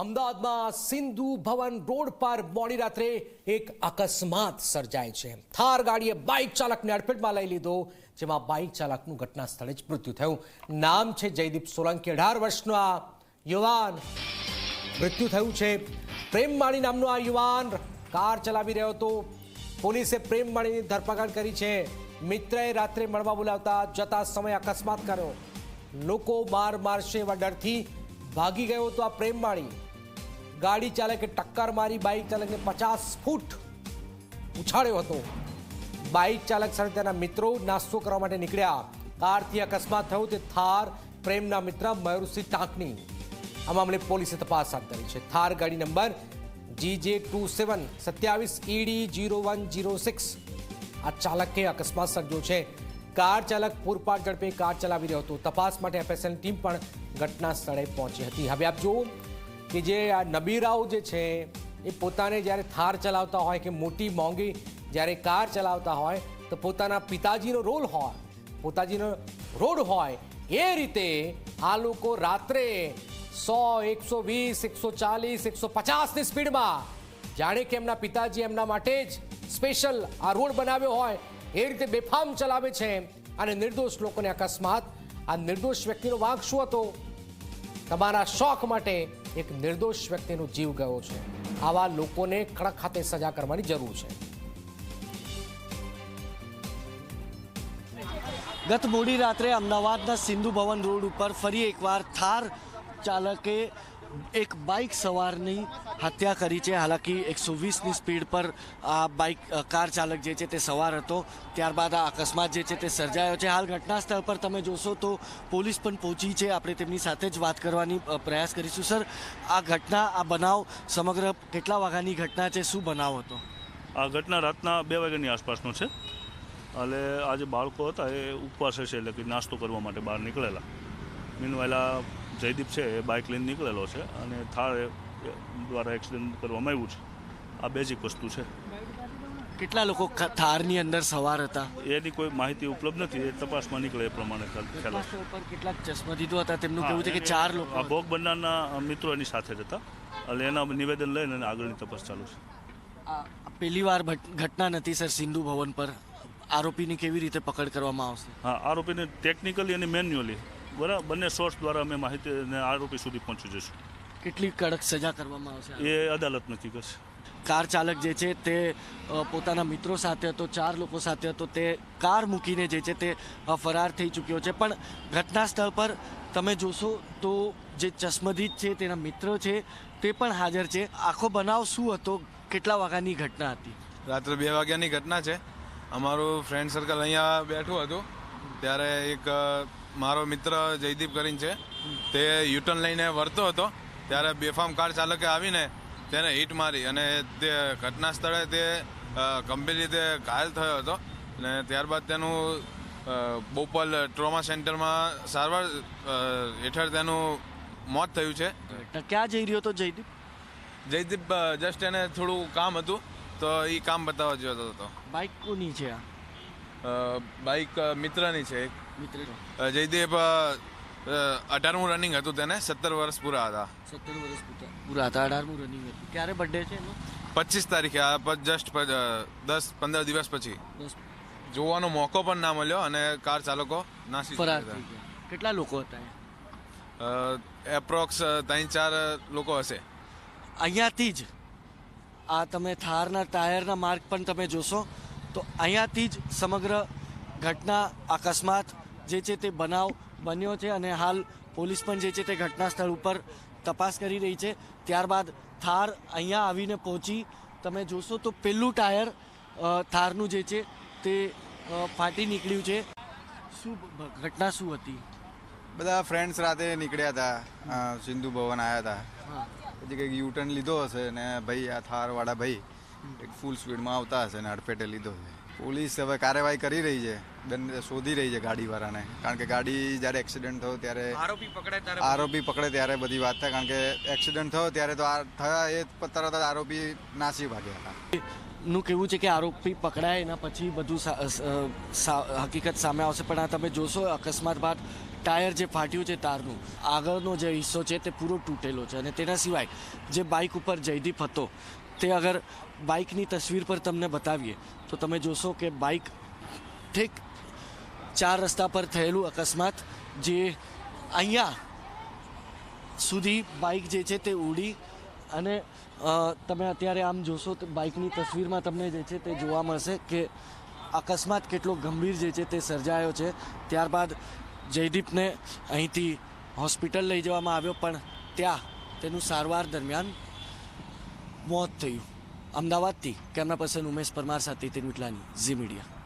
અમદાવાદમાં સિંધુ ભવન રોડ પર મોડી રાત્રે એક અકસ્માત સર્જાય છે. થાર ગાડીએ બાઇક ચાલકને અડફેટમાં લઈ લીધો, જેમાં બાઇક ચાલકનું ઘટના સ્થળે જ મૃત્યુ થયું. નામ છે જયદીપ સોલંકી, અઢાર વર્ષનો આ યુવાન. મૃત્યુ થયું છે. પ્રેમમાળી નામનો આ યુવાન કાર ચલાવી રહ્યો હતો. પોલીસે પ્રેમમાળીની ધરપકડ કરી છે. મિત્રએ રાત્રે મળવા બોલાવતા જતા સમય અકસ્માત કર્યો. લોકો માર મારશે એવા ડરથી ભાગી ગયો હતો આ પ્રેમ માળી. ગાડી ચાલકે ટક્કર મારી, બાઇક ચાલકને પચાસ ફૂટ ઉછાળ્યો હતો. બાઇક ચાલક સાથે તેના મિત્રો નાસ્તો કરવા માટે નીકળ્યા. કારથી અકસ્માત થયો તે થાર પ્રેમના મિત્ર મયુરસિંહ ટાંકની આ મામલે પોલીસે તપાસ હાથ ધરી છે. થાર ગાડી નંબર જીજે ટુ સેવન સત્યાવીસ ED zero one zero six આ ચાલકે અકસ્માત સર્જ્યો છે. કાર ચાલક પૂરપાટ ઝડપે કાર ચલાવી રહ્યો હતો. તપાસ માટે એફએસએલ ટીમ પણ ઘટના સ્થળે પહોંચી હતી. હવે આપ જુઓ કે જે આ નબીરાઓ જે છે, એ પોતાને જ્યારે થાર ચલાવતા હોય કે મોટી મોંઘી જ્યારે કાર ચલાવતા હોય, તો પોતાના પિતાજીનો રોલ હોય, પોતાજીનો રોડ હોય. એ રીતે આ લોકો રાત્રે સો, એકસો વીસ, એકસો ચાલીસ, એકસો પચાસની સ્પીડમાં જાણે કે એમના પિતાજી એમના માટે જ સ્પેશિયલ આ રોડ બનાવ્યો હોય, એ રીતે બેફામ ચલાવે છે અને નિર્દોષ લોકોને અકસ્માત, આ નિર્દોષ વ્યક્તિનો વાંક શું હતો? તમારા શોખ માટે એક નિર્દોષ વ્યક્તિનો જીવ ગયો છે. આવા લોકોને કડક ખાતે સજા કરવાની જરૂર છે. ગત મોડી રાત્રે અમદાવાદના સિંધુ ભવન રોડ ઉપર ફરી એકવાર થાર ચાલકે એક બાઇક સવારની હત્યા કરી છે. હાલાકી એકસો વીસની સ્પીડ પર આ બાઇક કાર ચાલક જે છે તે સવાર હતો. ત્યારબાદ આ અકસ્માત જે છે તે સર્જાયો છે. હાલ ઘટના સ્થળ પર તમે જોશો તો પોલીસ પણ પહોંચી છે. આપણે તેમની સાથે જ વાત કરવાની પ્રયાસ કરીશું. સર, આ ઘટના, આ બનાવ સમગ્ર કેટલા વાગ્યાની ઘટના છે? શું બનાવ હતો? આ ઘટના રાતના બે વાગ્યાની આસપાસનો છે. એટલે આજે બાળકો હતા એ ઉપવાસ હશે એટલે કે નાસ્તો કરવા માટે બહાર નીકળેલા. મીનવાયલા જયદીપ છે એ બાઇક લઈને નીકળેલો છે અને થાર દ્વારા એક્સિડન્ટ કરવામાં આવ્યું છે. આ બેઝિક વસ્તુ છે. કેટલા લોકો થારની અંદર સવાર હતા? એની કોઈ માહિતી ઉપલબ્ધ નથી એ તપાસમાં નીકળે એ પ્રમાણે ખ્યાલ ચશ્મા કેટલાક ચશ્મદીદો હતા તેમનું કહેવું છે કે ચાર લોકો ભોગ બનનારના મિત્રો એની સાથે જ હતા. એટલે એના નિવેદન લઈને અને આગળની તપાસ ચાલુ છે. આ પહેલી વાર ઘટના નથી સર સિંધુ ભવન પર. આરોપીની કેવી રીતે પકડ કરવામાં આવશે? હા આરોપીને ટેકનિકલી અને મેન્યુઅલી બરાબર બંને સોર્સ દ્વારા અમે માહિતી અને આરોપી સુધી પહોંચી જઈશું. કેટલી કડક સજા કરવામાં આવશે એ અદાલત નક્કી કરશે કાર ચાલક જે છે તે પોતાના મિત્રો સાથે હતો ચાર લોકો સાથે હતો તે કાર મૂકીને જે છે તે ફરાર થઈ ચૂક્યો છે. પણ ઘટના સ્થળ પર તમે જોશો તો જે ચશ્મદીદ છે તેના મિત્ર છે તે પણ હાજર છે. આખો બનાવ શું હતો? કેટલા વાગ્યાની ઘટના હતી? રાત્રે બે વાગ્યાની ઘટના છે. અમારું ફ્રેન્ડ સર્કલ અહીંયા બેઠું હતું. ત્યારે એક મારો મિત્ર જયદીપ કરીને છે. તે યુટર્ન લઈને વળતો હતો. ત્યારે બેફામ કાર ચાલકે આવીને તેને હિટ મારી અને તે ઘટના સ્થળે તે ગંભીર રીતે ઘાયલ થયો હતો. અને ત્યારબાદ તેનું બોપલ ટ્રોમા સેન્ટરમાં સારવાર હેઠળ તેનું મોત થયું છે. ક્યાં જઈ રહ્યો હતો જયદીપ? જયદીપ જસ્ટ એને થોડું કામ હતું. તો એ કામ બતાવવા જતો હતો. બાઇક કોની છે આ? અ, બાઈક મિત્રની છે એક. અ, અઢારમું રનિંગ હતું તેને સત્તર વર્ષ પૂરા હતા. સત્તર વર્ષ પૂરા. હતા અઢારમું રનિંગ હતું. ક્યારે બર્થડે છે એનો? પચીસ તારીખે આ જસ્ટ દસ પંદર દિવસ પછી. જોવાનો મોકો પણ ના મળ્યો અને કાર ચાલકો નાસી કેટલા લોકો હતા એપ્રોક્સ ત્રણ ચાર લોકો હશે. અહીંયાથી જ. આ તમે થારના ટાયરના માર્ગ પણ તમે જોશો. તો અહીંયાથી જ સમગ્ર ઘટના અકસ્માત જે છે તે બનાવ બન્યો છે અને હાલ પોલીસ પણ જે છે તે ઘટના સ્થળ ઉપર તપાસ કરી રહી છે. ત્યારબાદ થાર અહીંયા આવીને પહોંચી તમે જોશો તો પહેલું ટાયર થારનું જે છે તે ફાટી નીકળ્યું છે. શું ઘટના શું હતી? બધા ફ્રેન્ડ્સ રાતે નીકળ્યા હતા. સિંધુ ભવન આવ્યા હતા. પછી કંઈક યુટર્ન લીધો હશે ને ભાઈ આ થારવાળા ભાઈ એક ફૂલ સ્પીડમાં આવતા હશે ને અડફેટે લીધો છે. પોલીસ હવે કાર્યવાહી કરી રહી છે. દંડ શોધી રહી છે ગાડીવાળાને. કારણ કે ગાડી જ્યારે એક્સિડન્ટ થયો ત્યારે આરોપી પકડે ત્યારે આરોપી પકડે ત્યારે બધી વાત થાય. કારણ કે એક્સિડન્ટ થયો ત્યારે તો આ થયા એ તરત જ આરોપી નાસી ભાગ્યા હતા. નું કહેવું છે કે આરોપી પકડાય એના પછી બધું સા- સા- હકીકત સામે આવશે. પણ આ તમે જોશો અકસ્માત બાદ ટાયર જે ફાટ્યું છે તારનું આગળનો જે હિસ્સો છે તે પૂરો તૂટેલો છે. અને તેના સિવાય જે બાઇક ઉપર જયદીપ હતો તે અગર બાઇકની તસવીર પર તમને બતાવીએ, તો તમે જોશો કે બાઇક ઠીક ચાર રસ્તા પર થયેલું અકસ્માત, જે અહીંયા સુધી બાઇક જે છે તે ઉડી અને તમે અત્યારે આમ જોશો તો બાઇકની તસવીરમાં તમને જે છે તે જોવા મળશે કે અકસ્માત કેટલો ગંભીર જે છે તે સર્જાયો છે. ત્યારબાદ જયદીપને અહીંથી હોસ્પિટલ લઈ જવામાં આવ્યો, પણ ત્યાં તેનું સારવાર દરમિયાન મોત થયું. અમદાવાદથી કેમેરા પર્સન ઉમેશ પરમાર સાથે તીન મિટલાની ઝી મીડિયા.